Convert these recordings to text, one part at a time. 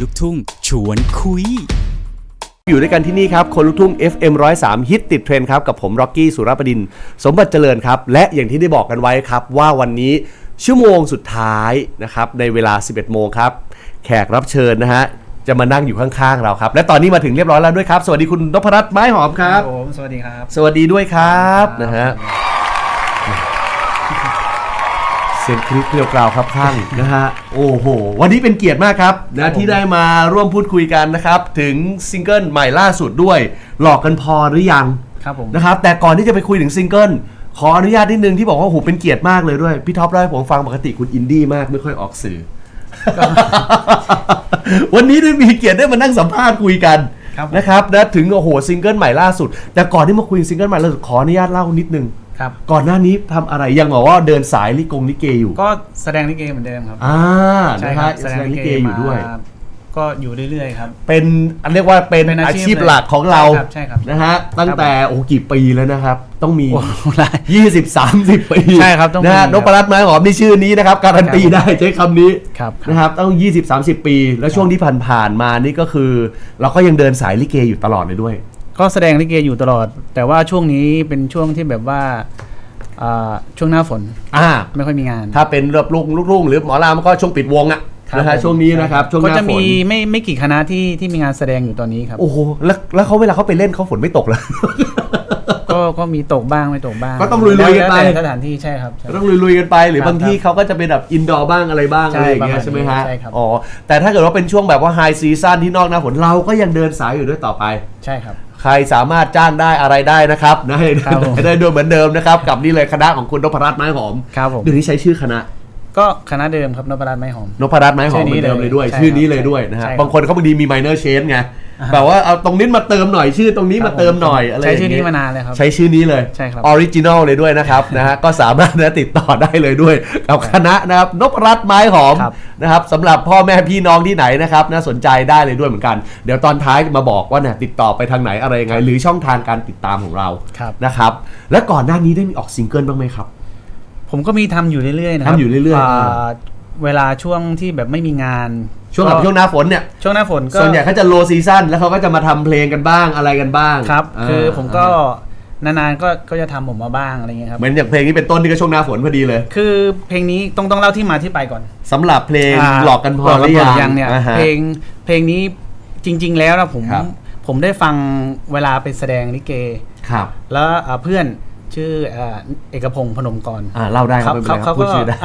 ลูกทุ่ง ชวนคุย อยู่ด้วยกันที่นี่ครับ คนลุกทุ่ง FM 103 ฮิตติดเทรนด์ครับ กับผมร็อกกี้สุรประดิน สมบัติเจริญครับ และอย่างที่ได้บอกกันไว้ครับ ว่าวันนี้ชั่วโมงสุดท้ายนะครับในเวลา 11 โมงครับ แขกรับเชิญนะฮะจะมานั่งอยู่ข้างๆเราครับ และตอนนี้มาถึงเรียบร้อยแล้วด้วยครับ สวัสดีคุณนพรัตน์ไม้หอมครับ ผมสวัสดีครับ สวัสดีด้วยครับนะฮะเสียงคลิปเกลียวกราวครับข้างนะฮะโอ้โห วันนี้เป็นเกียรติมากครับนะที่ได้มาร่วมพูดคุยกันนะครับ ถึงซิงเกิลใหม่ล่าสุดด้วย หลอกกันพอหรือยังครับผมนะครับ แต่ก่อนที่จะไปคุยถึงซิงเกิลขออนุญาตนิดนึงที่บอกว่าโอ้โหเป็นเกียรติมากเลยด้วย พี่ท็อปเล่าให้ผมฟังปกติคุณอินดี้มากไม่ค่อยออกสื่อ วันนี้ได้มีเกียรติได้มานั่งสัมภาษณ์คุยกันครับผมนะครับนะถึงโอ้โหซิงเกิลใหม่ล่าสุด แต่ก่อนที่มาคุยซิงเกิลใหม่ล่าสุดขออนุญาตเล่านิดนึง ครับ ก่อนหน้านี้ทำอะไรยังบอกว่าเดินสายลิกงลิเกอยู่ก็แสดงลิเกเหมือนเดิมครับ อ่าใช่นะคฮะรับแสดงลิเกอยู่ด้วย มาก็อยู่เเรื่อยๆครับ เป็นอันเรียกว่าเป็นเป็นอาอาชีพชีพหลักของเราใช่ครับใช่ครับนะฮะตั้งแต่โอ้โหกี่ปีแล้วนะครับ ต้องมี โอ้โหหลาย20 30 ปีใช่ครับต้องมีนะฮะครับนพรัตน์ไม้หอมนี่ชื่อนี้นะครับ การันตีครับได้ใช้คำนี้ครับ นะครับต้อง 20 30 ปี แล้วช่วงที่ผ่านๆมานี่ก็คือ เราก็ยังเดินสายลิเกอยู่ตลอดเลยด้วย ก็แสดงลิเกอยู่ตลอด แต่ว่าช่วงนี้เป็นช่วงที่แบบว่าอ่าช่วงหน้าฝนอ่า ไม่ค่อยมีงาน ถ้าเป็นเรือลูกลูกรุ่งหรือหมอรามก็ช่วงปิดวงอะครับนะฮะผม ช่วงนี้นะครับช่วงหก็น้าจะฝมีนไม่ไม่กี่คณะที่ที่มีงานแสดงอยู่ตอนนี้ครับโอ้โหแล้วแล้วเขาเวลาเขาไปเล่นเขาฝนไม่ตกเลย ก็ก็มีตกบ้างไม่ตกบ้างก็ต้องลุยๆกันไป แล้วแต่สถานที่ใช่ครับใช่ ต้องลุยๆกันไปหรือครับบางที่เขาก็จะเป็นแบบอินดอร์บ้างอะไรบ้างใช่อะไรอย่างเงี้ยประมาณใช่ไหมฮะใช่ครับ อ๋อแต่ถ้าเกิดว่าเป็นช่วงแบบว่าไฮซีซั่นที่นอกหน้าฝนเราก็ยังเดินสายอยู่ด้วยต่อไป ใช่ครับ ใครสามารถจ้างได้อะไรได้นะครับนะให้ครับผม ได้ด้วยเหมือนเดิมนะครับ กับนี่เลยคณะของคุณนพรัตน์ไม้หอมครับผมเดี๋ยวนี้ใช้ชื่อคณะ ก็คณะเดิมครับนพรัตน์ไม้หอม นพรัตน์ไม้หอมชื่เหอนี้มือนเดิมเลยด้วยเลยชื่อนี้ใช่เลยด้วยนะฮะใช่ครับ บางคนเขาบางทีมี minor change ไงอ่าฮะ แบบว่าเอาตรงนี้มาเติมหน่อยชื่อตรงนี้มาเติมหน่อยอะไรใช้ย่งชื่อเงี้นี้ยมานานเลยครับ ใช้ชื่อนี้เลยใช่ครับออริจินอลเลยด้วยนะครับนะฮะก็สามารถนะติดต่อได้เลยด้วยกับคณะนะครับนพรัตน์ไม้หอมครับนะครับสำหรับพ่อแม่พี่น้องที่ไหนนะครับน่าสนใจได้เลยด้วยเหมือนกัน เดี๋ยวตอนท้ายมาบอกว่าเนี่ยติดต่อไปทางไหนอะไรยังไง หรือช่องทางการติดตามของเราครับนะครับและก่อนหน้านี้ได้มีออกซิงเกิลบ้างไหมครับผมก็มีทำอยู่เรื่อยๆนะครับทำอยู่เรื่อยๆา เวลาช่วงที่แบบไม่มีงาน ช่วงแบบก็ช่วงหน้าฝนเนี่ย ช่วงหน้าฝนก็ส่วนใหญ่เขาจะโลซีซั่นแล้วเขาก็จะมาทำเพลงกันบ้างอะไรกันบ้างครับาคือผมก็นานๆก็ก็จะทำผมมาบ้างอะไรเงี้ยครับเหมือนอย่างเพลงนี้เป็นต้นที่ก็ช่วงหน้าฝนพอดีเลย คือเพลงนี้ต้องต้องเล่าที่มาที่ไปก่อนสำหรับเพลงาหลอกกันพอหลอกกันพอหหรืรือยังเนี่ยอ่าฮะเพลงเพลงนี้จริง ๆ แล้วนะผมครับผมได้ฟังเวลาไปแสดงลิเกครับ แล้วอ่าเพื่อน ชื่ออ่าเอกพงศ์พนมกรอ่าเล่าได้ครับไม่เป็นไรครับเขาพูดก็ชื่อได้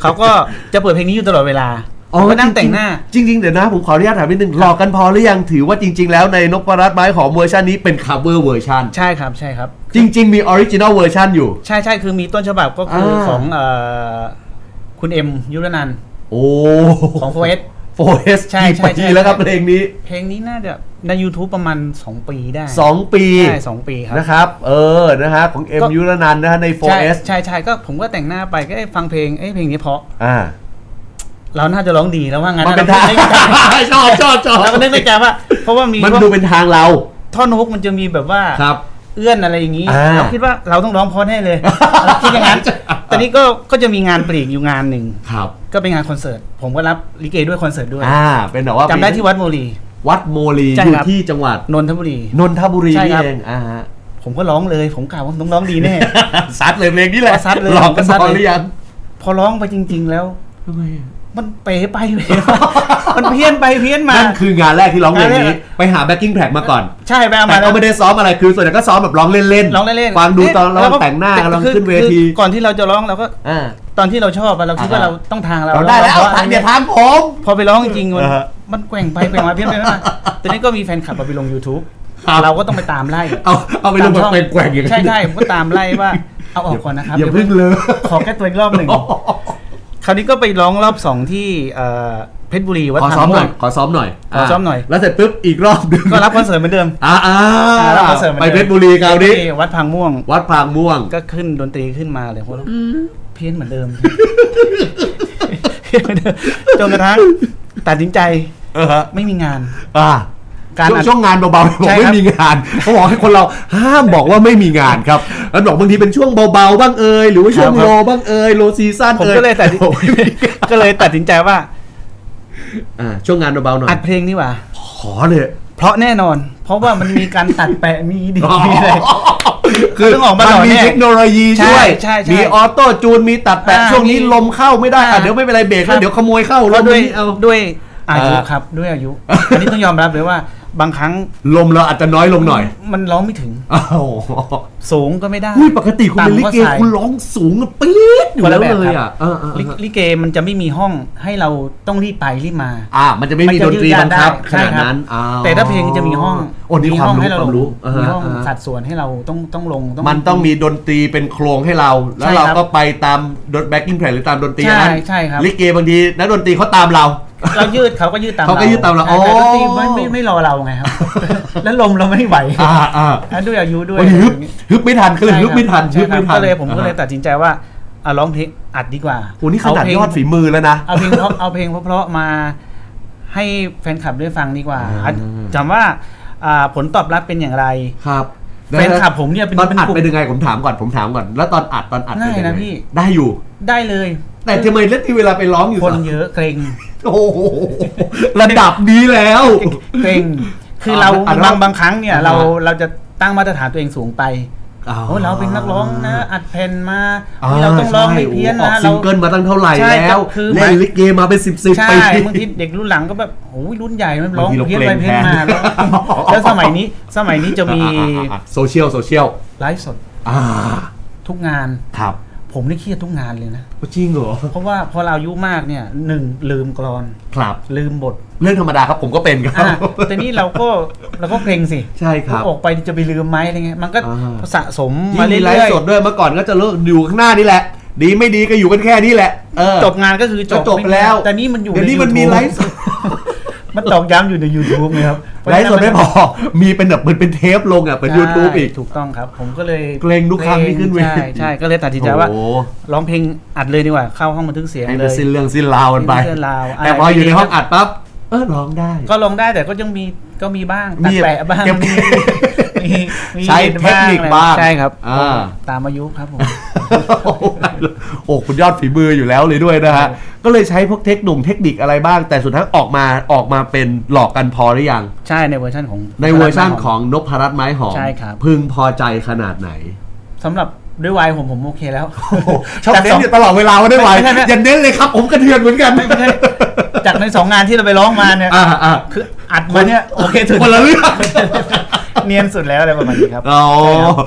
เขาก็จะเปิดเพลงนี้อยู่ตลอดเวลาผมก็นั่งแต่งหน้าจริงๆจริง ๆ เดี๋ยวนะ ผมขออนุญาตถามนิดนึงหลอกกันพอหรือยังถือว่าจริง ๆ แล้วในนพรัตน์ไม้หอมเวอร์ชันนี้เป็น cover เวอร์ชันใช่ครับใช่ครับ จริง ๆ มีออริจินอลเวอร์ชันอยู่ ใช่ใช่คือมีต้นฉบับก็คืออาของเอ่อคุณเอ็มยุรนันท์โอ้ของโฟเอส โฟเอสใช่ใช่ปีใช่ แล้วครับเพลงนี้ เพลงนี้น่าจะใน YouTube ประมาณ 2 ปีได้2 ปีใช่สองปีครับ นะครับ เออนะฮะของเอ็มก็ ยุรนันท์นะฮะใน ใช่ 4S ใช่ใช่ก็ผมก็แต่งหน้าไปก็เอ้ยฟังเพลงเอ้ยเพลงนี้เพราะอ่าเราน่าจะร้องดีแล้วว่างั้นมันเป็นเราทาง ชอบชอบชอบเราก็นึกในใจว่า เพราะว่ามีมันดูเป็นทางเราท่อนฮุกมันจะมีแบบว่า ครับ เอื้อนอะไรอย่างนี้อ่า เราคิดว่าเราต้องร้องเพราะแน่เลยเราคิดอย่างนั้น ตอนนี้ก็ก็จะมีงานปลีกอยู่งานหนึ่งครับ ก็เป็นงานคอนเสิร์ต ผมก็รับลิเกด้วยคอนเสิร์ตด้วยอ่า เป็นแบบว่าจำได้ที่วัดโมลี วัดโมลีใช่อยู่ครับ ที่จังหวัดนนทบุรี นนทบุรีใช่นี่ครับ เองอ่าฮะผมก็ร้องเลย ผมกล่าวว่าต้องร้องดีแน่ ซัดเลยเพลงนี้แหละซัดเลยหลอกกันซัดพอเลย หรือยัง พอร้องไปจริง ๆ แล้ว ทำไมอะมันเป๋ไปเป๋มามันเพี้ยนไปเพี้ยนมา นั่นคืองานแรกที่ร้องเพลงงานแรนี้กไปหาแบ็กกิ้งแทร็กมาก่อน ใช่ไปเอาแต่มาแล้ก็วไม่ได้ซ้อมอะไร คือส่วนใหญ่ก็ซ้อมแบบร้องเล่นๆ ร้องเล่นๆ ฟังดูตอนแล้เราวก็แต่งหน้ากำลังคือขึ้นเวทีคือก่อนที่เราจะร้องเราก็อ่าตอนที่เราชอบอะเราคิดว่าอ่าเราต้องทางเราเราได้แล้วเพราะทางเดียวทางผม พอไปร้องจริงๆมันอ่าฮะมันแกว่งไปแกว่งมาเพี้ยนไปมาตอนนี้ก็มีแฟนคลับเอาไปลง YouTube ครับเราก็ต้องไปตามไล่ เอาเอาไปลงแบบตามช่องแกว่งๆอย่างนั้นใช่ใช่ผมก็ตามไล่ว่าเอาออกก่อนนะครับอย่าเพิ่งเลยขอแค่ตัวอีกรอบหนึ่งค ราวนี้ก็ไปร้องรอบสองที่เอ่อเพชรบุรีวัดขอทางซ้อมหม่น่วอยงขอซ้อมหน่อยขอซ้อมหน่อย แล้วเสร็จปุ๊บอีกรอบหนึงก็รับคอนเสิร์ตเหมือนเดิมอ่าอ่าอ่ารับคอนเสิร์ตหมืไปอนดิมเพชรบุรีคราวนี้ที่วัดพังม่วง วัดพรางม่วง ก็ขึ้นดนตรีขึ้นมาเลยเพราะเพี้ยนเหมือนเดิมเพี้ยนเหมือนเดิม จนกระทั่งตัดสินใจ เออฮะไม่มีงาน อ่า การช่วงอัดช่วงงานเบาๆบอกใช่ไม่ครับมีงานเขาบอกให้คนเราห้ามบอกว่าไม่มีงานครับแล้วบอกบางทีเป็นช่วงเบาๆบ้างเอ่ยหรือว่าช่วงครับโลบ้างเอ่ยโลซีซั่นผมเอ่ยก็เลยตัดสินบอกไม่มีงานก็เลยตัดสินใจว่าอ่าช่วงงานเบาๆหน่อยอัดเพลงนี่หว่าขอเลยเพราะแน่นอน เพราะว่ามันมีการตัดแปะมีดีมีอะไรคือต้องออกมาหล่อมีแน่เทคโนโลยีใช่ด้วยใช่ใช่มีออโต้จูนมีตัดแปะอ่าช่วงนี้มีลมเข้าไม่ได้อะอ่าเดี๋ยวไม่เป็นไรเบรกครัแล้วบเดี๋ยวขโมยเข้าเพรถราะด้วยนี้เอาด้วยอายุอ่าครับด้วยอายุ อันนี้ต้องยอมรับเลยว่า บางครั้งลมเราอาจจะน้อยลงหน่อยมันร้องไม่ถึง อ้าวสูงก็ไม่ได้ อุ้ยปกติคุณเป็นลิเกต่ำก็ใส่คุณร้องสูงอะปี๊ดอยู่คนละแล้วแบบเลยครัอะบเออเออเอลิอลิเกมันจะไม่มีห้องให้เราต้องรีบไปรีบมา อ่า มันจะไม่มีมันดจะนตรียืดบังคับได้ขนาดใช่ครับนั้นอ้าวแต่ถ้าเพลงจะมีห้องโอ้นี่มีความห้องรู้ให้เราความรู้ลงมีห้องาฮะ สัดส่วนให้เราต้องต้องลง มันต้องมีดนตรีเป็นโครงให้เรา แล้วใช่เราครับก็ไปตามแบ็กกิ้งแพลหรือตามดนตรีใช่นั้นใช่ครับ ลิเกบางทีนักดนตรีเขาตามเรา เรายืดเขาก็ยืดตามเขาก็ยืดตามเราใช่แต่อ๋อดนตรีไม่ไม่ไม่รอเราไงครับ แล้วลมเราไม่ไหวอ่าอ่าอะด้วยอายุด้วยโอ้ยฮึบฮึบไม่ทันก็เลยใช่ฮึบไม่ทันใช่ฮึบครัไม่บทันก็เลยผมก็เลยอ่าตัดสินใจว่าอะร้องเพลงอัดดีกว่าโหนี่ขนาดเเพลงยอดฝีมือแล้วนะ เอาเพลงเพราะเอาเพลงเพราะๆมาให้แฟนคลับได้ฟังดีกว่าอ่าอะจำว่าอ่าผลตอบรับเป็นอย่างไร ครับแฟนคลับผมเนี่ยเป็นตอนเป็นอัดกลุ่มเป็นยังไงผมถามก่อนผมถามก่อน แล้วตอนอัดตอนอัดเป็ง่ายยังไงนะพี่ ได้อยู่ ได้เลย แต่ทำไมเล่นที่เวลาไปร้องอยู่คนเยอะเกรงโอ้โหระดับนี้แล้ว เกรงคือเราอัดรบาอบงบางครั้งเนี่ยอ่าเราเราจะตั้งมาตรฐานตัวเองสูงไปอ๋อโอ้เราเป็นนักร้องนะอัดเพลงมาอ่เราต้องร้องไม่ใช่เพี้ยนโอ้อนะอกซิงเกิลมาตั้งเท่าไหร่ใช่แล้วคือเล่นลิเกมาเป็นสิบสิบใช่ปี บางทีเด็กรุ่นหลังก็แบบโอ้ยรุ่นใหญ่มันร้องบางทีเราเพี้ยนไปเกรงเพี้ยนมาแทน แล้วแล้วสมัยนี้สมัยนี้จะมีโซเชียลโซเชียลไลฟ์สดอ่าทุกงาน ครับ ผมนี่เครียดทุกงานเลยนะ จริงเหรอ เพราะว่าพอเราอายุมากเนี่ยหนึ่งลืมกรอน ครับ ลืมบทเรื่องธรรมดาครับผมก็เป็นครัอะบแต่นี่เราก็เราก็เพลงสิใช่ครับออกไปจะไปลืมไหมอะไรเงี้ยมันก็อ่าสะสมยิ่มางมีเรื่ไลอยฟ์สดด้วยเมื่อก่อนก็จะเลิกอยู่ข้างหน้านี่แหละ ดีไม่ดีก็อยู่กันแค่นี้แหละเออๆจบงานก็คือจบก็จบไปแล้วแต่นี่มันอยู่เดี๋ยวนี้ใมันมี YouTube ไลฟ์สด มันตอกย้ำอยู่ใน YouTube นะครับไลฟ์สดไม่พอ มีเป็นแบบเหมือนเป็นเทปลงอะ เป็นใช่ YouTube อีก ถูกต้องครับ ผมก็เลยเกรงทุกครั้งที่ขึ้นเวที ใช่ใช่ก็เลยตัดสินใจว่าโอ้โห ร้องเพลงอัดเลยดีกว่า เข้าห้องบันทึกเสียงให้เลมันย สิ้นเรื่องสิ้นราวกันไปสิ้นเรื่องราวแต่อะไรพออยู่ในไม่ดีห้องอัดปั๊บ เออร้องได้ ก็ลองได้แต่ก็ยังมีก็มีบ้างตัดมีแปะบ้างเก็บ มีมีมีใช้เทคนิคบ้างใช่ครับอ่า ตามอายุครับผม โอ้คุณยอดฝีมืออยู่แล้วเลยด้วยนะฮะ ก็เลยใช้พวกเทคนิคเทคนิคอะไรบ้าง แต่สุดท้ายออกมาออกมาเป็นหลอกกันพอหรือยัง ใช่ในเวอร์ชันของในเวอร์ชั่นของนพรัตน์ไม้หอมใช่ครับ พึงพอใจขนาดไหนสำหรับด้วยวัยผมผมโอเคแล้วชอบจากเน้สนองอยู่ตลอดเวลาว่าได้ไหวไม่ใช่ไม่ใช่อย่าเน้นเลยครับ ผมกระเทือนเหมือนกันไม่ใช่ จากในสองงานที่เราไปร้องมาเนี่ยอ่าอ่าคืออัดมาเนี่ยโอเคสุดคนละเรื่องเนียนสุดแล้วอะไรประมาณนี้ครับอ๋อใช่ครับ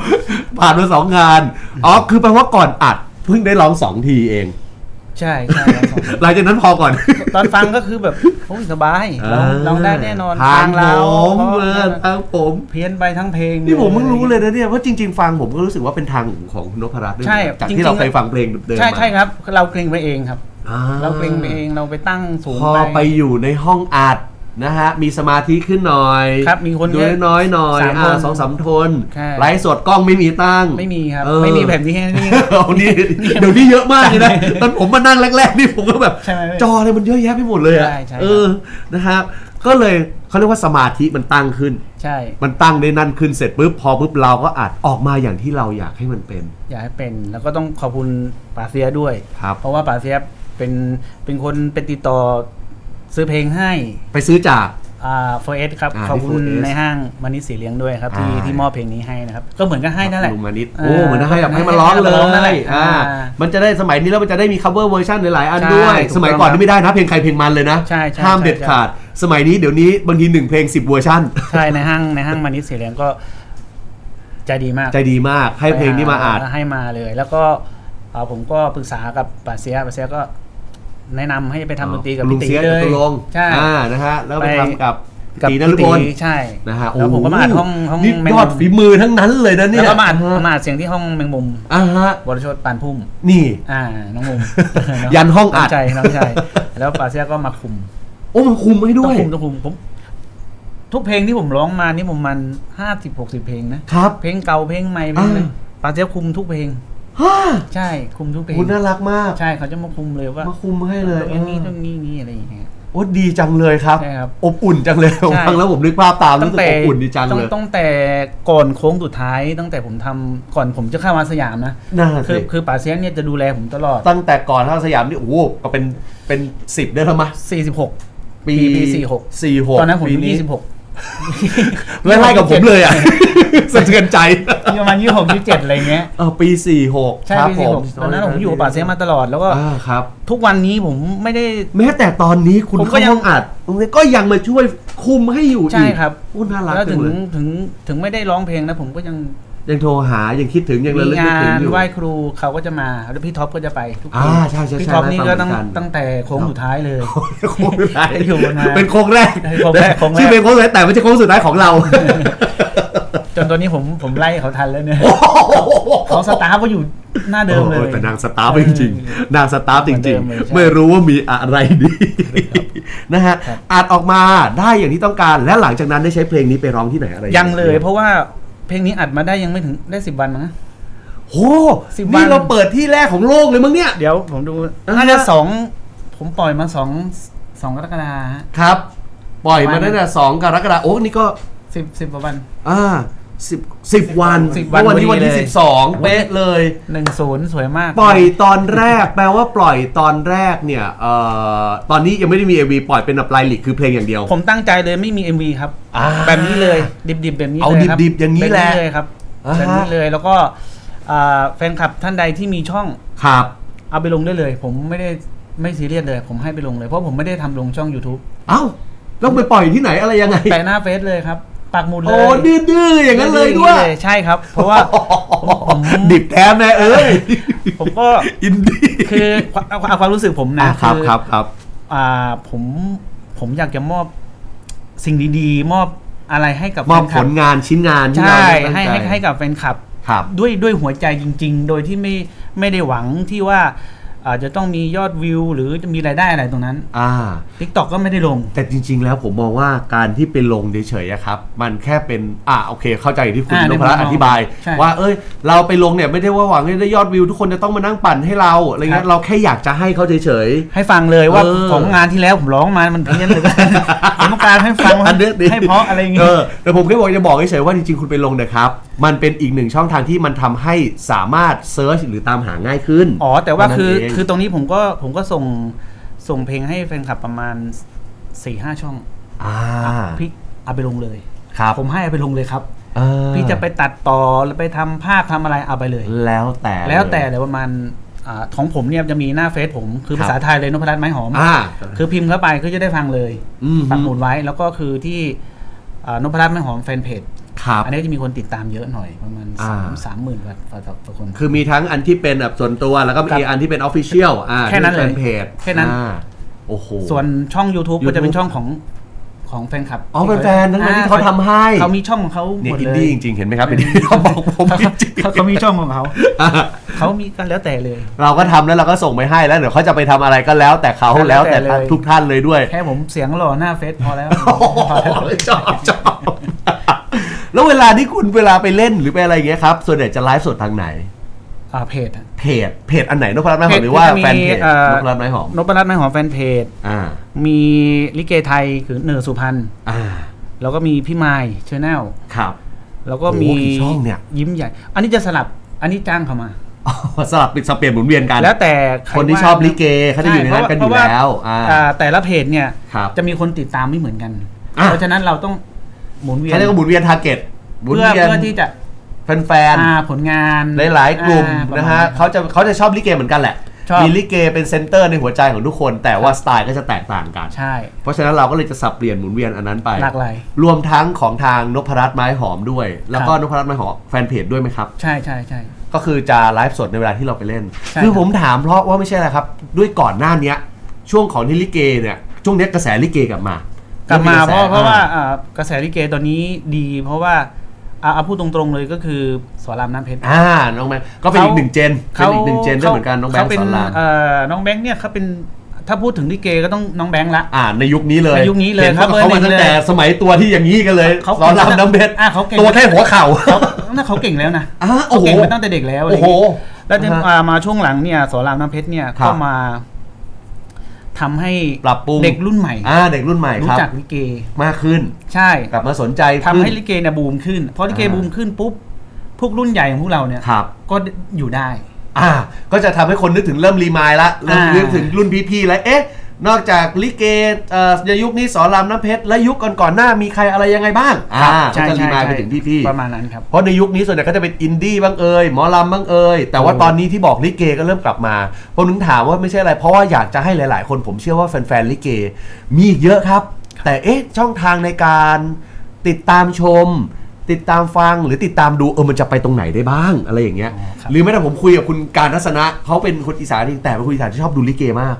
ผ่านมาสองงานอ๋อคือแปลว่าก่อนอัดเพิ่งได้ร้องสองทีเอง ใช่ใช่ครับสองหลังจากนั้นพอก่อน ตอนฟังก็คือแบบโอ้ยสบายเราร้องได้แน่นอนทางเราผมเพราะเออทางผม เพี้ยนไปทั้งเพลงนี่ผมเพิ่งรู้เลยนะเนี่ยว่าจริง ๆ ฟังผมก็รู้สึกว่าเป็นทางของนพรัตน์ด้วยใช่จากจริที่งๆเราเคยฟังเพลงเดิมๆใช่มาใช่ครับ เราเกรงไปเองครับอ่า เราเกรงไปเองเราไปตั้งสูงพอไปไปอยู่ในห้องอัดนะฮะมีสมาธิขึ้นหน่อยครับมีคนดูแค่น้อยๆหน่อยสามอ่าคนสองสามทนใช่ไลฟ์สดกล้องไม่มีตั้งไม่มีครับเออไม่มีแบบนี้แค่นี้เอานี่เดี๋ยวนี้เยอะมากเลยนะตอนผมมานั่งแรกๆนี่ผมก็แบบใช่ไหมจออะไรมันเยอะแยะไปหมดเลยอะใช่ใช่ครับเออนะครับก็เลยเขาเรียกว่าสมาธิมันตั้งขึ้น ใช่ มันตั้งได้นั่นขึ้นเสร็จปุ๊บพอปุ๊บเราก็อัดออกมาอย่างที่เราอยากให้มันเป็น อยากให้เป็นแล้วก็ต้องขอบคุณป๋าเสียด้วยครับเพราะว่าป๋าเสีย เป็นเป็นคนเป็นติดต่อซื้อเพลงให้ไปซื้อจาก อ่าโฟเอสครับ อ่าขอบคุณที่ 4S ในห้างมานิสีเลี้ยงด้วยครับ ที่อ่า ที่มอบเพลงนี้ให้นะครับ ก็เหมือนกับให้นั่นแหละลุงมานิดอ่าโอ้เหมือนให้แบบให้มาร้องเลให้มาร้องนั่นแหยละอ่า อ่า มันจะได้สมัยนี้แล้วมันจะได้มี cover version หลายๆอันใช่ด้วยถูกสมัยต้องก่อนครับนี่ไม่ได้นะเพลงใครเพลงมันเลยนะ ใช่ใช่ห้ามใช่ เด็ดขาด สมัยนี้เดี๋ยวนี้บางทีหนึ่งเพลง 10เวอร์ชัน ใช่ในห้างในห้างมานิสีเลี้ยงก็ใจดีมาก ใจดีมากให้เพลงนี้มาอัด ให้มาเลย แล้วก็เอ่อผมก็ปรึกษากับป๋าเสียป๋าเสียก็ แนะนำให้ไปทำดนตรีกับลุพี่งตีเสียเลกับย ตุลงใช่ อ่านะฮะแล้วไปไปทำกับกับตีนพี่ฤตีพลใช่นะฮะแล้วผมก็มาอัดห้องห้องนี่แมงยมุอดมฝีมือทั้งนั้นเลยนะเนี่แล้ยวก็มาอัดมาอัดเสียงที่ห้องแมงมุมอ่าฮะบรชดปานพุ่ม นี่ อ่า น้องมุมยันห้องอัด น้ใจน้องใจแล้วป๋าเสียก็มาคุมโอ้มันคุมให้ด้ต้อวงยคุมต้องคุมผม ทุกเพลงที่ผมร้องมานี่ผมมันห้าสิบหกสิบเพลงนะ ครับ เพลงเก่าเพลงใหม่เพลงอะไรอ่าป๋าเสียคุมทุกเพลงฮ่า ใช่คุมทุกเพลงคุณน่ารักมากใช่เขาจะมาคุมเลยว่ามาคุมให้เลยตรงนี้ตรงนี้นี่อะไรอย่างเงี้ยโอ้ดีจังเลยครับใช่ครับอบอุ่นจังเลยใช่ฟังแล้วผมนึกภาพตามรู้สึกอบอุ่นดีจังตั้เลงยตั้งแต่ก่อนโค้งสุดท้าย ตั้งแต่ผมทำก่อนผมจะเข้ามาสยามนะน่าคือสิคือป๋าเซียนเนี่ยจะดูแลผมตลอด ตั้งแต่ก่อนท่าสยามนี่โอ้โหก็เป็นเป็นสิบได้แล้วมะ46ปีปีสี่หกสี่หกตอนนั้นผมอายุปียี่สิบหก ไล่ๆกับผมเลยอะสะเทือนใจประมาณยี่สิบหกยี่สิบเจ็ดอะไรเงี้ยเออปีสี่หกใช่ปีสี่หกตอนนั้นผมอยู่กับป่าเซมาตลอดแล้วก็อ่าครับ ทุกวันนี้ผมไม่ได้ แม้แต่ตอนนี้คุณผมก็เข้ายังห้องอัดก็ยังมาช่วยคุมให้อยู่ใช่อีกครับโอ้น่ารักแล้วจัถึงงเลยถึงถึงไม่ได้ร้องเพลงนะผมก็ยัง ยังโทรหายังคิดถึงยังระมีลึกนึกงาถึงนอยู่ ไหว้ครูเขาก็จะมาแล้วพี่ท็อปก็จะไปทุกปีอ่าใช่ใช่ใช่พี่ท็อปนี่ก็ได้ฟัตั้งงเหมือนกัน ตั้งแต่โค้งสุดท้ายเลย โค้งสุดท้ายอยู่กันมาเป็นโค้งแรกโค้งแรกโค้งแรก ชื่อเป็นโค้งสุดท้ายแต่ไม่ใช่โค้งสุดท้ายของเรา จนตอนนี้ผมผมไล่เขาทันแล้วเนี่ยเขาสตาร์ฟก็อยู่หน้าเดิมเลยโอ้แต่นางสตาร์ฟจริงๆนางสตาร์ฟจเหมือนเดิริง มเลยใช่ๆ ไม่รู้ว่ามีอะไรดีนะฮะครับอัดออกมาได้อย่างที่ต้องการและหลังจากนั้นได้ใช้เพลงนี้ไปร้องที่ไหนอะไรยังเลย เพราะว่า เพลงนี้อัดมาได้ยังไม่ถึงได้สิบวันมั้งโอ้สิบวัน นี่เราเปิดที่แรกของโลกเลยมั้งเนี่ย เดี๋ยวผมดูอ่าฮะ น่าจะสองผมปล่อยมาสองสองกรกฎาฮะ ครับ ปล่อยมาวันตั้งแต่สองกรกฎาคมโอ้นี่ก็สิบสิบกว่าวัน อ่า สิบสิบวันสิบวันเมื่อวันนี้พวัอนดีที่เลย สิบสองเป๊ะเลย หนึ่งศูนย์สวยมาก ปล่อยตอนแรก แปลว่าปล่อยตอนแรกเนี่ยเอ่อตอนนี้ยังไม่ได้มี MV ปล่อยเป็นแบบไลลิกคือเพลงอย่างเดียว ผมตั้งใจเลยไม่มี MV ครับ อ่าแบบนี้เลย ดิบๆแบบนี้เอาเลยครับดิบๆอย่างนี้แหละแบบเลยครับอ่าแบบนี้เลยแล้วก็อ่าแฟนคลับท่านใดที่มีช่องครับ เอาไปลงได้เลย ผมไม่ได้ไม่ซีเรียสเลย ผมให้ไปลงเลยเพราะผมไม่ได้ทำลงช่อง YouTube เอ้าแล้วไปปล่อยที่ไหนอะไรยังไง แปะหน้าเฟซเลยครับ ปักหมุดเลยโอ้ดื้อๆอย่างนั้นเลยด้วย ใช่ครับ เพราะว่าผมดิบแท้แม่เอ้ยผมก็อินดี้คือเอาเอาความรู้สึกผมอะนะครับครับครับอ่าผมผมอยากจะมอบสิ่งดีๆ มอบอะไรให้กับมอบแฟนคผลับลงานชิ้นงานที่ใช่เราได้ตั้งให้ใจให้ให้กับแฟนคลับ ครับ ด้วยด้วยหัวใจจริง ๆ โดยที่ไม่ไม่ได้หวังที่ว่า อาจจะต้องมียอดวิว หรือจะมีรายได้อะไรตรงนั้นอ่า t ิ k t o k ก็ไม่ได้ลง แต่จริง ๆ แล้วผมมองว่าการที่ไปลงเฉยๆอะครับ มันแค่เป็น อะโอเค เข้าใจที่คุณอ่านพรัตน์ในมุมมองอธิบาย ใช่ว่าเอ้ย เราไปลงเนี่ยไม่ได้ว่าหวังให้ได้ยอดวิว ทุกคนจะต้องมานั่งปั่นให้เราอะไรเงี้ครัยบ เราแค่อยากจะให้เขาเฉย ให้ฟังเลยว่าเออ ของงานที่แล้วผมร้องมา มันเพี้ยนเลย ผมต้องการให้ฟังๆอันเนี้ยดีให้เพราะอะไรอย่างเองี้อแต่ผมแค่บอกจะบอกเฉยๆว่าจริงๆคุณไปลงนะครับ มันเป็นอีกหนึ่งช่องทางที่มันทำให้สามารถเซิร์ชหรือตามหาง่ายขึ้นอ๋อแต่ว่าคือเท่นั้นเงคือตรงนี้ผมก็ผมก็ส่งส่งเพลงให้แฟนคลับประมาณสี่ห้าช่องอ่าพี่เอาไปลงเลยครับผมให้เอาไปลงเลยครับเออพี่จะไปตัดต่อหรือไปทำภาพทำอะไรเอาไปเลย แล้วแต่แล้วแต่เลยประมาณอ่าของผมเนี่ยจะมีหน้าเฟซผมคือครับภาษาไทยเลยนพรัตน์ไม้หอมอ่าคือพิมพ์เข้าไปก็จะได้ฟังเลยอืมปักหมุดไว้แล้วก็คือที่อ่านพรัตน์ไม้หอมแฟนเพจ ครับ อันนี้ก็จะมีคนติดตามเยอะหน่อยประมาณอ่าสามสามหมื่นกว่าต่อคน คือมีทั้งอันที่เป็นแบบส่วนตัวแล้วก็มีครับอันที่เป็นออฟฟิเชียลอ่าแค่นั้นเลยที่ป็เพจแค่นั้น อ่าโอ้โห ส่วนช่อง YouTube ก็ YouTube จะเป็นช่องของของแฟนคลับอ๋อแฟนๆทั้งนั้นที่เขาทำให้ เขามีช่องของเขาเนี่หยมดอินเลยดี้จริงๆ เห็นไหมครับอินดี้เขาบอกผมเขาจริงเขาเขามีช่องของเขาๆอะเขามีกันแล้วแต่เลย เราก็ทำแล้วเราก็ส่งไปให้แล้วเดี๋ยวเขาจะไปทำอะไรก็แล้วแต่เขาแล้แล้ววแต่แต่เลย ทุกท่านเลยด้วย แค่ผมเสียงหล่อหน้าเฟซพอแล้ว โอ้โหชอบชอบ แล้วเวลาที่คุณเวลาไปเล่นหรือไปอะไรอย่างเงี้ยครับส่วนใหญ่จะไลฟ์สดทางไหน อ่าเพจอะเพจเพจอันไหนนพรัตน์ไม้หอมหรือว่าจะมีแฟนเพจเอ่อนพรัตน์ไม้หอมนพรัตน์ไม้หอมแฟนเพจอ่า มีลิเกไทยคือเหนือสุพรรณอ่า แล้วก็มีพี่ไม้ชแนลครับ แล้วก็โอ้มีกี่ช่องเนี่ย ยิ้มใหญ่ อันนี้จะสลับอันนี้จ้างเขามา อ๋อสลับปิดสเปลี่ยนหมุนเวียนกัน แล้วแต่ใรคนที่ว่างชอบลิเกเขาจะอยู่ในนั้นกันอยู่เพราะาแล้ว อ่า อ่าแต่ละเพจเนี่ย ครับจะมีคนติดตามไม่เหมือนกัน อะ เพราะฉะนั้นเราต้อง หมุนเวียนเขาเรียกว่าหมุนเวียนทาร์เก็ตหมุนเพื่อเวียนเพื่อที่จะแฟนอ่าผลงานๆหลายๆกลุ่มอ่าปรนะมาณฮะเขาจะเขาจะชอบลิเกเหมือนกันแหละ ชอบ มีลิเกเป็นเซนเตอร์ในหัวใจของทุกคน แต่ว่าสไตล์ก็จะแตกต่างกัน ใช่ เพราะฉะนั้นเราก็เลยจะสับเปลี่ยนหมุนเวียนอันนั้นไปหลากหลายรวมทั้งของทางนพรัตน์ไม้หอมด้วย แล้วก็ครับ นพรัตน์ไม้หอมแฟนเพจด้วยไหมครับ ใช่ใช่ใช่ ก็คือจะไลฟ์สดในเวลาที่เราไปเล่น ใช่คือครับ ผมถามเพราะว่าไม่ใช่อะไรครับ ด้วยก่อนหน้าเนี้ยช่วงของที่ลิเกเนี่ย ช่วงเนี้ยกระแสลิเกกลับมา กลับมาแเพราะเพราะว่าอ่อ่ากระแสลิเกตอนนี้ดี เพราะว่าอ่าเอาพูดตรงๆเลยก็คือสอนรามน้ำเพชร อ่าน้องแบงค์ก็เป็นอีกหนึ่งเจนเป็นอีกหนึ่งเจนด้วยเหมือนกันน้องแบงเขาค์เป็สอนรามเอ่อน้องแบงค์เนี่ยเขาเป็นถ้าพูดถึงลิเกก็ต้องน้องแบงค์ละอ่าในยุคนี้เลยในยุคนี้เลยห็ครับว่าเขามาเบอร์หนึ่ตั้งงแต่เลยสมัยตัวที่อย่างนี้กันเลยเขาสอนรามน้ำเพชรอะเขาเก่งตัวแค่หัวเข่าเขาน่าเขาเก่งแล้วนะอ่าโอ้เขาโหเก่งมาตั้งแต่เด็กแล้วอะไรโอ้โหเงี้ยแล้วจนอ่าฮะอ่ามาช่วงหลังเนี่ยสอนรามน้ำเพชรเนี่ยครับก็มา ทำให้ปรับปรุงเด็กรุ่นใหม่อ่าเด็กรุ่นใหม่ครู้รับจักลิเกมากขึ้น ใช่กลับมาสนใจทำให้ขึ้นลิเกเนี่ยบูมขึ้นพอลิเกอ่าบูมขึ้นปุ๊บพวกรุ่นใหญ่ของพวกเราเนี่ยครับก็อยู่ได้ อ่า ก็จะทำให้คนนึกถึงเริ่มรีมายละเริ่มอ่านึนึกถึงรุ่นพี่ๆแล้วเอ๊ะ นอกจากลิเกเอ่อในยุคนี้สอนรามน้ำเพชรและยุคก่อนๆหน้ามีใครอะไรยังไงบ้างครับอ่าใช่ก็จะรีใช่มายไปใช่ถึงพี่ๆประมาณนั้นครับเพราะในยุคนี้ส่วนใหญ่ก็จะเป็นอินดี้บ้างเอ่ยหมอลำบ้างเอ่ยแต่ว่าโอ้ตอนนี้ที่บอกลิเกก็เริ่มกลับมาผมถึงถามว่าไม่ใช่อะไร เพราะว่าอยากจะให้หลาย ๆ คนผมเชื่อว่าแฟนๆลิเก มีอีกเยอะครับ แต่เอ๊ะช่องทางในการติดตามชมติดตามฟังหรือติดตามดูเออมันจะไปตรงไหนได้บ้างอะไรอย่างเงี้ยอ๋อครับหรือแม้แต่ผมคุยกับคุณการทัศนะเขาเป็นคนอีสานจริงแต่เป็นคนอีสานที่ชอบดูลิเกมาก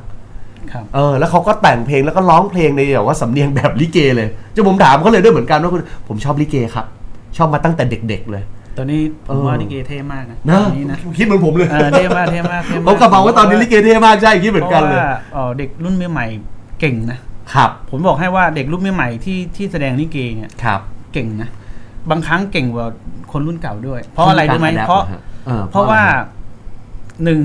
ครับเออแล้วเขาก็แต่งเพลงแล้วก็ร้องเพลงในแบบว่าสำเนียงแบบลิเกเลยจะผมถามเขาเลยด้วยเหมือนกันว่าคุณผมชอบลิเกครับ ชอบมาตั้งแต่เด็ก ๆ เลย ตอนนี้ผมว่าเออลิเกเท่มากนะนะตอนนี้นะคิดเหมือนผมเลย เออเท่มากเท่มากเท่มากผมกลับมาว่าตอนนี้ลิเกเท่มากใช่คิดเหมือนกันเลย พราะว่าเอ่อเด็กรุ่นใหม่ๆเก่งนะ ครับผมบอกให้ว่าเด็กรุ่นใหม่ๆที่ที่แสดงลิเกเนี่ยครับ เก่งนะ บางครั้งเก่งกว่าคนรุ่นเก่าด้วย เพราะอะไรรู้ไหมกเพราะออออเพราะว่าอไฮหนึ่ง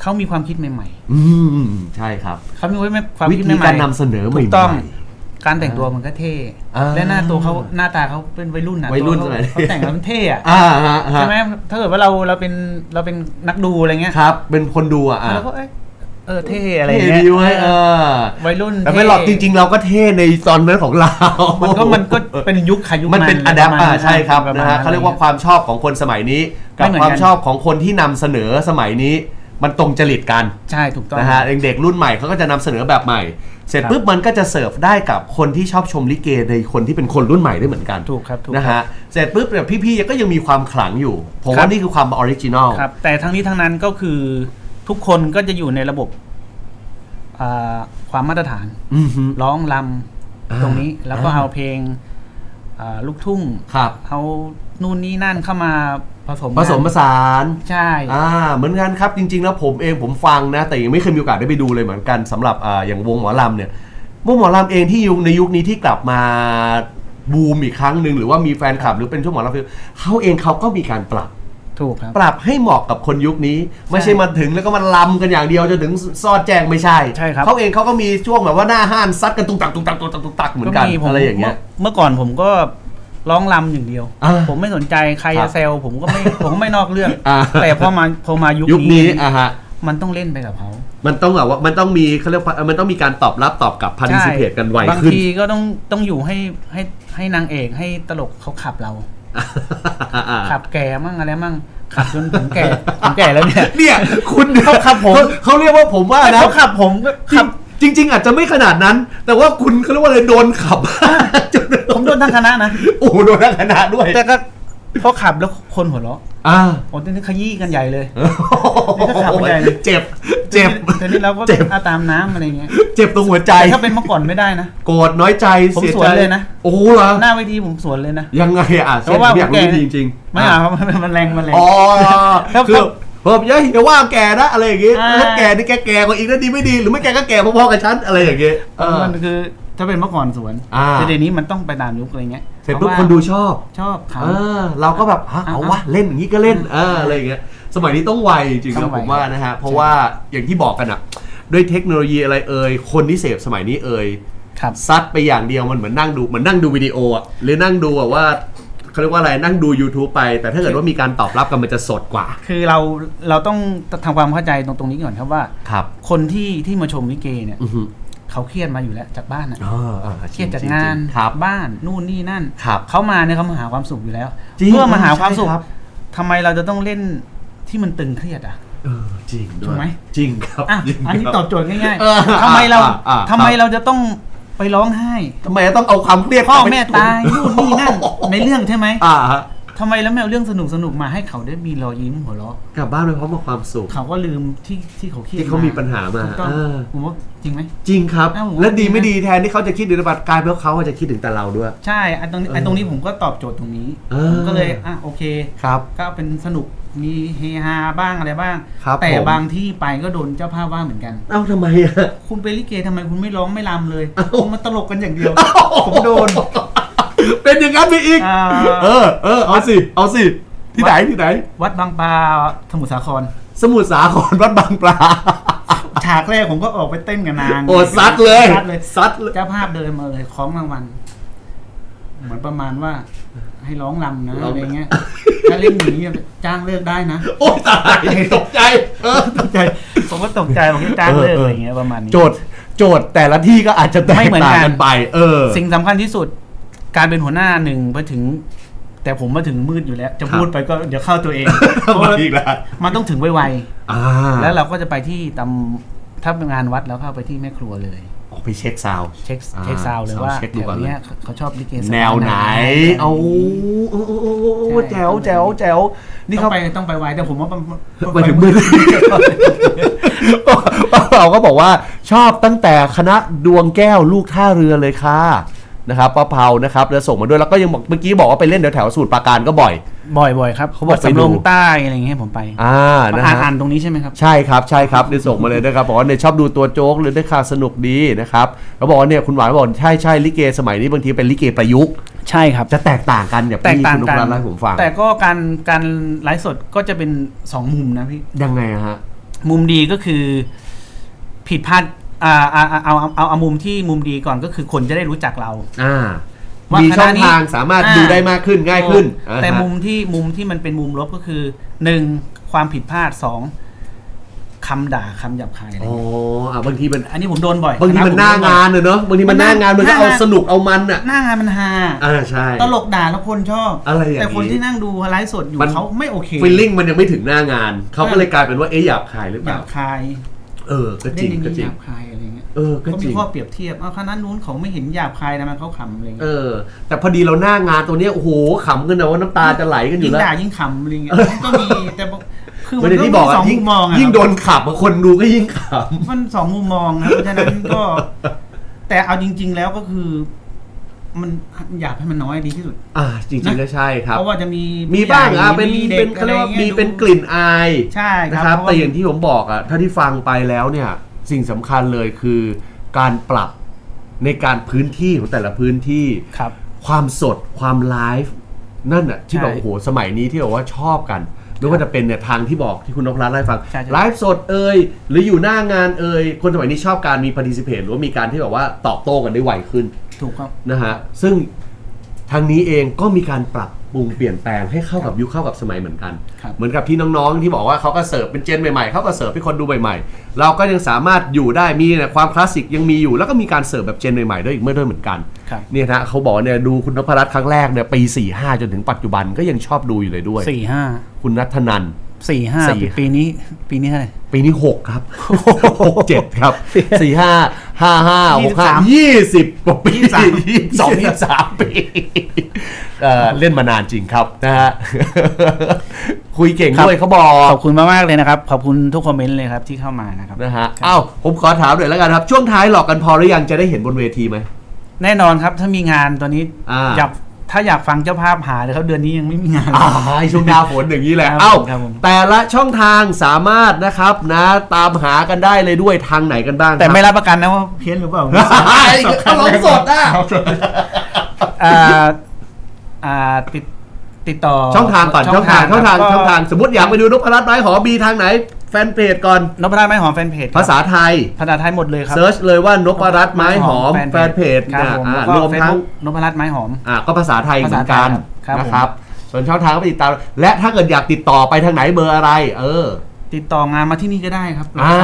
เขามีความคิดใหม่อืมใช่ครับ ๆเขามีความวิคิดธีใหม่ๆการนำเสนอใหม่ถูกต้องๆการแต่งตัวมันก็เท่อ่าและหน้าตัวเขาหน้าตาเขาเป็นวัยรุ่นอะวัยรุ่นตัวสมัยนี้เขาแต่งแล้วมันเท่อะอ่าฮะฮะใช่ไหมถ้าเกิดว่าเราเราเป็นเราเป็นนักดูอะไรเงี้ยครับ เป็นคนดูอะอะเราก็เอ้ยเออเท่อะไรเท่เงี้ยดีเว้ยเออวัยรุ่นแต่ไม่หรอกจเท่ริง ๆ เราก็เท่ในตอนนั้นของเรามันก็มันก็เป็นยุคใครยุคมันเป็นอะแดปประอ่ามาณใช่ครับประมณ นะฮะเขาเรียกว่าความชอบของคนสมัยนี้ กับไม่เหมือนความกันชอบของคนที่นำเสนอสมัยนี้ มันตรงจริตกันใช่ถูกต้องนะฮะเด็กๆรุ่นใหม่เขาก็จะนำเสนอแบบใหม่ เสร็จครับปุ๊บมันก็จะเสิร์ฟได้กับคนที่ชอบชมลิเกในคนที่เป็นคนรุ่นใหม่ได้เหมือนกันถูกครับถูกนะฮะเสร็จปุ๊บเนี่ยพี่ๆก็ยังมีความขลังอยู่ ผมครัว่าบนี่คือความออริจินอลครับแต่ทั้งนี้ทั้งนั้นก็คือทุกคนก็จะอยู่ในระบบอ่าความมาตรฐานอือฮึร้องลอ่าำตรงนี้แล้วก็อ่าเอาเพลงอ่าลูกทุ่งครับเอานู่นนี่นั่นเข้ามา ผสมผสมผกันสานใช่ อ่าเหมือนกันครับจริง ๆ แล้วผมเองผมฟังนะ แต่ยังไม่เคยมีโอกาสได้ไปดูเลยเหมือนกันสำหรับอ่าอย่างวงหมอลำเนี่ยวงหมอลำเองที่ยุคในยุคนี้ที่กลับมาบูมอีกครั้งหนึ่งหรือว่ามีแฟนคลับหรือเป็นช่วงหมอลำเขาเองเขาก็มีการปรับ ถูกครับ ปรับให้เหมาะกับคนยุคนี้ ไม่ใช่มาถึงแล้วก็มาลำกันอย่างเดียวจนถึงซอดแจงไม่ใช่ใช่ครับ เขาเองเขาก็มีช่วงแบบว่าหน้าห้านซัดกันตุกตักตุกตักตุกตักตุกตักเหมือนกันมีผมอะไรอย่างเงี้ยเมื่อก่อนผมก็ ร้องลำอย่างเดียว อ่าผมไม่สนใจใครครัจะบ แซวผมก็ไม่ ผมก็ไม่นอกเรื่อง อ่าแต่พอมาพอมายุคยุคนี้อะฮะ มันต้องเล่นไปกับเขามันต้องแบบว่ามันต้องมีเขาเรียกว่ามันต้องมีการตอบรับตอบกลับพันธิเพตกันไวบางขึ้น ทีก็ต้องต้องอยู่ให้ให้ให้นางเอกให้ตลกเขาขับเรา ขับแก่มั่งอะไรมั่งขับจนผมแก่ ผมแก่แล้วเนี่ย เนี่ย คุณเขาขับผม เขาเขาเรียกว่าผมว่านะ เขาขับผมก็ขับ จริงจริง ๆ อาจจะไม่ขนาดนั้น แต่ว่าคุณเขาเรียกว่าอะไรโดนขับ จนผมโดนทั้งคณะนะ โอ้โหโดนทั้งคณะด้วยแต่ก็พอขับแล้วคนหัวเราะอ่าโอ้ตอนนี้ขยี้กันใหญ่เลย นี่ก็ขับไปใหญ่เลย เจ็บ เจ็บทีนี้เราก็เจ็บเอาตามน้ำอะไรเงี้ยเจ็บตรงหัวใจ แต่ถ้าเป็นเมื่อก่อนไม่ได้นะ โกรธน้อยใจผมเสียสวใจนเลยนะ โอ้โหเหรอหน้าเวทีผมสวนเลยนะ ยังไงอะเพราะว่าเช่นผมอยากผมแก่รู้จริงๆไม่เอามันมันแรงมันแรง อ๋อครับคือ เพิ่มเย้ยอย่าว่าแกนะอะไรอย่างงี้อ่า ถ้าแกนี่แกแก่กว่าอีกนะดีไม่ดีหรือไม่แกก็แก่พอๆกับฉันอะไรอย่างเงี้ยเออ มันคือถ้าเป็นเมื่อก่อนสวนอ่า แต่เดี๋ยวนี้มันต้องไปตามยุคอะไรเงี้ยเสร็จปุ๊บพาะว่าคนดูชอบ ชอบเขา เออเราก็แบบฮะเอาวะเล่นอย่างนี้ก็เล่นเอออะไรอย่างเงี้ยสมัยนี้ต้องไวจริงๆต้แล้อวงไวผมว่านะฮะเพราะว่าอย่างที่บอกกันอะด้วยเทคโนโลยีอะไรเอ่ยคนที่เสพสมัยนี้เอ่ยครับซัดไปอย่างเดียวมันเหมือนนั่งดูเหมือนนั่งดูวิดีโออะหรือนั่งดูแบบว่า เขาเรียกว่าอะไรนั่งดู YouTube ไป แต่ถ้าเกิดว่ามีการตอบรับกันมันจะสดกว่า คือเราเราต้องทำความเข้าใจตรงตรงนี้ก่อนครับว่า ครับคนที่ที่มาชมลิเกเนี่ยอือฮึเขาเครียดมาอยู่แล้วจากบ้านอะอ่าอ่าเครียดจากจๆงานครับ บ้านนู่นนี่นั่นครับเขามาเนี่ยเขามาหาความสุขอยู่แล้วจริงเพื่อมาหาความสุขใช่ครับ ทำไมเราจะต้องเล่นที่มันตึงเครียดอะ เออจริงด้ถูวยกไหมจริงครับอะจริงอันนี้ครับ ตอบโจทย์ง่ายเออๆทำไมเราอะอะทำไมครับเราจะต้อง ไปร้องไห้ทำไมต้องเอาความเครียดพ่อไปแม่ตายนู่นนี่นั่นในเรื่องใช่ไหมอ่าฮะทำไมแล้วไม่เอาเรื่องสนุกสนุกๆมาให้เขาได้มีรอยยิ้มหัวเราะกลับบ้านไปพร้อมกับความสุข เขาก็ลืมที่ที่เขาเครียดที่เขามีปัญหามาถูกต้องเออผมว่าจริงไหมจริงครับอ้าวผมและดีว่าไม่ดีนะดีแทนที่เขาจะคิดถึงบัตรกลายเป็นว่าเขาอาจจะคิดถึงแต่เราด้วย ใช่ไอ้ตรงนี้ไอ้ตรงนี้ผมก็ตอบโจทย์ตรงนี้เออผมก็เลยอะโอเคครับก็เป็นสนุก มีเฮฮาบ้างอะไรบ้าง ครับแต่ผม บางที่ไปก็โดนเจ้าภาพว่าเหมือนกัน เอ้าทำไมอะคุณไปลิเกทำไมคุณไม่ร้องไม่รำเลยเอ้า คุณมาตลกกันอย่างเดียว ผมโดน เป็นอย่างนั้นไปอีก อ่า เออ เออ เอาสิ เอาสิ ที่ไหนที่ไหน วัดบางปลาสมุทรสาคร สมุทรสาครวัดบางปลา ฉากแรกผมก็ออกไปเต้นกับนางโอ้ซัดเลยซัดเลย ซัดเลย เจ้าภาพเดินมาเลยคล้องรางวัลเหมือนประมาณว่า ให้ร้องรำนะร้องอะไรเงี้ยถ้าเล่นอย่างนี้จ้างเลิกได้นะ โอ้ยตายตกใจเออตกใจ ผมก็ตกใจผมก็จ้างเลิกอะไรเงี้ยประมาณนี้โจทย์โจทย์แต่ละที่ก็อาจจะแตไม่กเหมือนต่างกันกันไป เออ สิ่งสำคัญที่สุด การเป็นหัวหน้าหนึ่งไปถึง แต่ผมมาถึงมืดอยู่แล้ว จะครับพูดไปก็เดี๋ยวเข้าตัวเองมาอีกแล้วมันต้องถึงไวอ่าๆแล้วเราก็จะไปที่ตำถ้าเป็นงานวัดแล้วเข้าไปที่แม่ครัวเลย ออกไปเช็คซาวด์ เช็คอ่าเช็คซาวด์เลยว่าเช็คดูแถก่อนวเลย เนี้ยเขาชอบลิเกสแนวไหน เอาโอ้โอ้โอ้โอ้โอ้แจ๋วแจ๋วแจ๋วนี่นี่เขาเขาไปต้องไปไวแต่ผมว่ามันมาถึงมือเราก็บอกว่าชอบตั้งแต่คณะดวงแก้วลูกท่าเรือเลยค่ะ นะครับป้าเผานะครับแล้วส่งมาด้วยแล้วก็ยังบอกเมื่อกี้บอกว่าไปเล่นแถวแถวๆสมุทรปราการก็บ่อย บ่อยๆครับเขาบอกวัดสำไปดู โรงใต้อะไรอย่างเงี้ยผมไปอ่านะอ่านฮะ อ่านตรงนี้ใช่ไหมครับ ใช่ครับใช่ครับได้ส่งมาเลยนะครับบอกว่าเนี่ยชอบดูตัวโจ๊กเลยได้ข่าวสนุกดีนะครับเขาบอกว่าเนี่ยคุณหวานบอกใช่ใช่ลิเกสมัยนี้บางทีเป็นลิเกประยุกต์ ใช่ครับ จะแตกต่างกันอย่างแตกที่ต่างคุณนกัพนรัตน์เล่าให้ผมฟังแต่ก็การการไลฟ์สดก็จะเป็นสองมุมนะพี่ ยังไงอะฮะ มุมดีก็คือผิดพลาด อ่าอ่าอ่าเอาเอาเอาเอามุมที่มุมดีก่อนก็คือคนจะได้รู้จักเรา อ่าว่ามีคณะช่องนี้ทางสามารถอ่าดูได้มากขึ้นง่ายขึ้น แต่อ่าฮะมุมที่มุมที่มันเป็นมุมลบก็คือหนึ่งความผิดพลาดสองคำด่าคำหยาบคายอะไรอ๋ออะบางทีมันอันนี้ผมโดนบ่อยบางทีมันหน้างานเนอะบางทีมันหน้างานมันก็เอาสนุกเอามันอะหน้างานมันฮาอ่าใช่ตลกด่าแล้วคนชอบอะไรอย่างนี้แต่คนที่นั่งดูไลฟ์สดอยู่มันเขาไม่โอเคฟีลลิ่งมันยังไม่ถึงหน้างานเขาก็เลยกลายเป็นว่าเอ๊ะหยาบคายหรือหเปยาล่าบคาย เออ ก็จเล่รินงอย่างก็นี้จริหงยาบคายอะไรเงี้ยเออก็ก็จมีริง ข้อเปรียบเทียบเอาคณะนู้นเขาไม่เห็นหยาบคายนะมันเขาขำอะไรเอเงี้ยอ แต่พอดีเราหน้างานตัวเนี้ยโอ้โหขำกันนะว่าน้ำตาจะไหลกันอยู่ยิ่งแล้วด่ายิ่งขำอะไรเงี้ยก็มีแต่บอกคือไม่มันได้ก็ที่มีบอกสอะองยิ่งมุมมองอะยิ่งโดนขับอะคนดูก็ยิ่งข มันสองมุมมองนะเพราะฉะนั้นก็ แต่เอาจริง ๆ แล้วก็คือ มันอยากให้มันน้อยดีที่สุดำอ่าจริงๆก็ใช่ครับ เพราะว่าจะมีมีบ้างอะผู้เป็นใหญ่เป็นเขาเรียกว่าด็มีอะไรงี้ยเป็นดูกลิ่นอายใช่คนะรับครับเพราะแต่ว่าอย่างที่ผมบอกอะถ้าที่ฟังไปแล้วเนี่ยสิ่งสำคัญเลยคือ การปรับในการพื้นที่ของแต่ละพื้นที่ ครับ ความสดความไลฟ์นั่นอะที่ใช่แบบโอ้โหสมัยนี้ที่บอกว่าชอบกันไม่ว่าจะเป็นเนี่ยทางที่บอกที่คุณนพรัตน์เล่าให้ฟังใช่ใช่ ไลฟ์สดเอ่ยหรืออยู่หน้างานเอ่ยคนสมัยนี้ชอบการมี participate หรือว่ามีการที่แบบว่าตอบโต้กันได้ไวขึ้น ถูกครับ นะฮะซึ่งทางนี้เองก็มีการปรับปรุงเปลี่ยนแปลงให้เข้ากับยุคเข้ากับสมัยเหมือนกัน ครับ เหมือนกับที่น้องๆที่บอกว่าเขาก็เสิร์ฟเป็นเจนใหม่ๆเขาก็เสิร์ฟให้คนดูใหม่ๆ เราก็ยังสามารถอยู่ได้มีเนี่ยความคลาสสิกยังมีอยู่ แล้วก็มีการเสิร์ฟแบบเจนใหม่ๆด้วยอีกเมื่อด้วยเหมือนกัน ครับเนี่ยนะเขาบอกเนี่ยดูคุณนพรัตน์ครั้งแรกเนี่ยปี 45 จนถึงปัจจุบันก็ยังชอบดูอยู่เลยด้วย สี่ห้าคุณนัทนัน สี่ห้าสี่ ปีปีนี้ปีนี้เท่าไหร่ ปีนี้ 6 ครับ 6 7 ครับ 4 5 5 5 6 5 23 20 กว่าปี23 22 23ปีเอ่อเล่นมานานจริงครับนะฮะคุยเก่งด้วยเขาบอกขอบคุณมากๆเลยนะครับ ขอบคุณทุกคอมเมนต์เลยครับที่เข้ามานะครับนะฮะอ้าวผมขอถามหน่อยแล้วกันครับ ช่วงท้ายหลอกกันพอหรือยังจะได้เห็นบนเวทีไหมแน่นอนครับถ้ามีงานตอนนี้อ่าอยาก ถ้าอยากฟังเจ้าภาพหาเลยครับเดือนนี้ยังไม่มีงาน อ่าช่วงหน้าฝนอย่างนี้แหละ ครับเอ้า ครับผม แต่ละช่องทางสามารถนะครับนะ ตามหากันได้เลยด้วยทางไหนกันบ้างแต่ไม่ครับรับประกันนะว่าเพี้ยนหรือเปล่าเขาร้องสดอะ อ่าอ่าติดติดต่อช่องทางก่อนช่องทางช่องทางครับช่องทาง สมมติอยากไปดูนพรัตน์ไม้หอมีทางไหนแฟนเพจก่อน นพรัตน์ไม้หอมแฟนเพจครับภาษาไทย ภาษาไทยหมดเลยครับเซิร์ชเลยว่านพรัตน์ไม้หอมแฟนเพจครับนะผมอ่าแล้วรก็วมเฟซทั้งบุ๊กนพรัตน์ไม้หอม อ่าก็ภาษาไทยเหมือนกันภาษาไทยครับ นะครับ ส่วนช่องทางก็ไปติดตาม และถ้าเกิดอยากติดต่อไปทางไหนเบอร์อะไร เออ ติดต่องานมาที่นี่ก็ได้ครับอ่า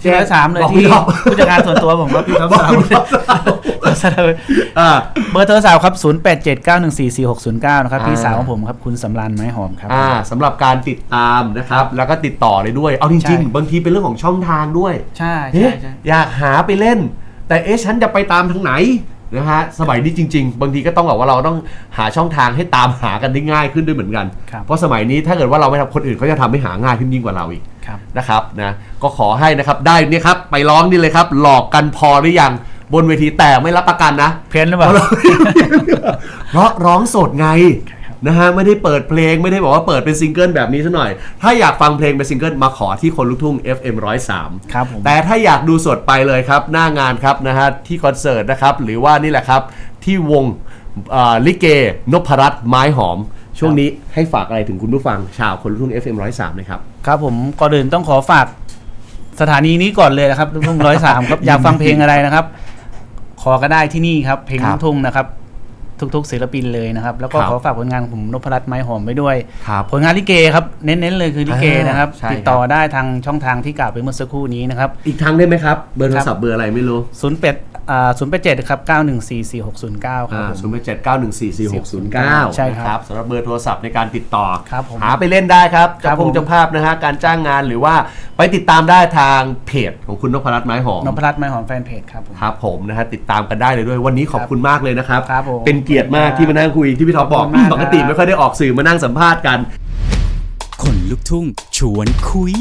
ที่ร้อยสามเลยบอกที่พี่ท็อปผู้จัดการส่วนตัวผมครับพี่ท็อปบอกสาวคุณท็อปอ่าเบอร์โทรศัพท์ครับ 0 8 7 9 1 4 4 6 0 9 นะครับ พี่อ่าสาวของผมครับ คุณสำรานไม้หอมครับอ่าสำหรับการติดตามนะครับ แล้วก็ติดต่อเลยด้วย เอาจใช่ริง ๆ บางทีเป็นเรื่องของช่องทางด้วยใช่เอ๊ะใช่ใช่อยากหาไปเล่น แต่เอ๊ะฉันจะไปตามทางไหนนะฮะสมัยนี้จริง ๆ บางทีก็ต้องแบบว่าเราต้องหาช่องทางให้ตามหากันได้ง่ายขึ้นด้วยเหมือนกันครับเพราะสมัยนี้ถ้าเกิดว่าเราไม่ทำคนอื่นเขาจะทำให้หาง่ายขึ้นยิ่งกว่าเราอีกครับ นะครับนะก็ขอให้นะครับได้เนี่ยครับไปร้องนี่เลยครับ หลอกกันพอหรือยังบนเวทีแต่ไม่รับประกันนะ เพี้ยนหรือเปล่าเพราะร้องสดไงนะฮะไม่ได้เปิดเพลงไม่ได้บอกว่าเปิดเป็นซิงเกิลแบบนี้ซะหน่อย ถ้าอยากฟังเพลงเป็นซิงเกิลมาขอที่คนลูกทุ่ง FM 103ครับผมแต่ถ้าอยากดูสดไปเลยครับ หน้างานครับนะฮะที่คอนเสิร์ตนะครับ หรือว่านี่แหละครับ ที่วงเอ่อลิเกนพรัตน์ไม้หอม ช่วงนี้ให้ฝากอะไรถึงคุณผู้ฟังชาวคนลูกทุ่ง FM 103เลยครับ ครับผมก่อนอื่นต้องขอฝากสถานีนี้ก่อนเลยนะครับลูกทุ่งร้อยสามครับอยากฟังเพลงอะไรนะครับ ขอก็ได้ที่นี่ครับ เพลงครัลูบกทุ่งนะครับ ทุกๆศิลปินเลยนะครับ แล้วก็ครับขอฝากผลงานของผมนพรัตน์ไม้หอมไว้ด้วยครับผลงานลิเกครับเน้นๆเลยคือลิเกอ่านนะครับใช่ติดต่อได้ทางช่องทางที่กล่าวไปเมื่อสักครู่นี้นะครับ อีกทางได้ไหมครับ เบอร์โทรศัพท์เบอร์อะไรไม่รู้ 0 8อ่า0 8 7ครับ9144609ครับอ่าผม ศูนย์แปดเจ็ดเก้าหนึ่งสี่สี่หกศูนย์เก้าใช่ครับสำหรับเบอร์โทรศัพท์ในการติดต่อ ครับผมหาไปเล่นได้ครับครัจะบพงผมเจ้าภาพนะฮะการจ้างงานหรือว่าไปติดตามได้ทางเพจของคุณนพรัตน์ไม้หอมนพรัตน์ไม้หอมแฟนเพจครับผม ครับผมนะฮะติดตามกันได้เลยด้วยวันนี้ขอบคุณมากเลยนะครับ ครับผมเป็นเกียรติมากที่มานั่งคุยที่พี่ท็อปบอกขอบคุณมากปกติครับ ไม่ค่อยได้ออกสื่อมานั่งสัมภาษณ์กัน คนลุกทุ่งชวนคุย